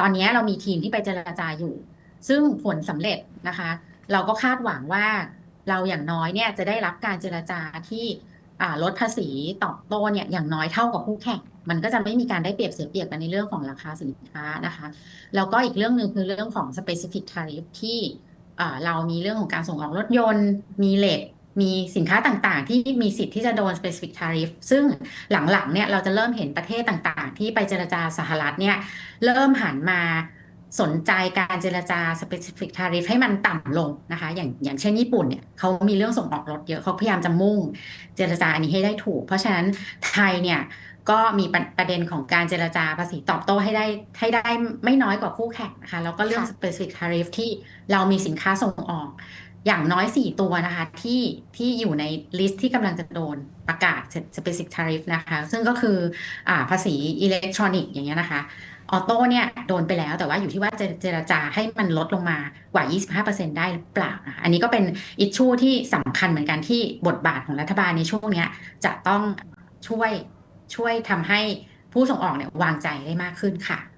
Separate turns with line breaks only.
ตอนนี้เรามีทีมที่ไปเจรจาอยู่ ซึ่งผลสำเร็จนะคะ เราก็คาดหวังว่าเราอย่างน้อยเนี่ยจะได้รับการเจรจาที่ลดภาษีตอบโต้เนี่ยอย่างน้อยเท่ากับคู่แข่งมันก็จะไม่มีการได้เปรียบเสียเปรียบกันในเรื่องของราคาสินค้านะคะ แล้วก็อีกเรื่องหนึ่งคือเรื่องของ specific tariff ที่เรามีเรื่องของการส่งออกรถยนต์ มีเหล็ก มีสินค้าต่างๆ ที่มีสิทธิ์ที่จะโดน specific tariff ซึ่งหลังๆเนี่ยเราจะเริ่มเห็นประเทศต่างๆ ที่ไปเจรจาสหรัฐเนี่ยเริ่มหันมาสนใจการเจรจา specific tariff ให้มันต่ำลงนะคะ อย่างอย่างเช่นญี่ปุ่นเนี่ยเขามีเรื่องส่งออกรถเยอะเขาพยายามจะมุ่งเจรจาอันนี้ให้ได้ถูก เพราะฉะนั้นไทยเนี่ยก็มีประประเด็นของการเจรจาภาษีตอบโต้ให้ได้ให้ได้ไม่น้อยกว่าคู่แข่งนะคะแล้วก็เรื่อง
ค่ะ
specific tariff ที่เรามีสินค้าส่งออก อย่างน้อย 4 ตัวนะคะ ที่ที่อยู่ในลิสต์ที่กำลังจะโดนประกาศ specific tariff นะคะ ซึ่งก็คืออภาษีอิเล็กทรอนิกส์อย่างเงี้ยนะคะออโต้เนี่ยโดนไปแล้วแต่ว่าอยู่ที่ว่าจะเจรจาให้มันลดลงมากว่า 25%ได้หรือเปล่านะอันนี้ก็เป็นอิชชูที่สำคัญเหมือนกันที่บทบาทของรัฐบาลในช่วงนี้จะต้องช่วยช่วยทำให้ผู้ส่งออกเนี่ยวางใจได้มากขึ้นค่ะ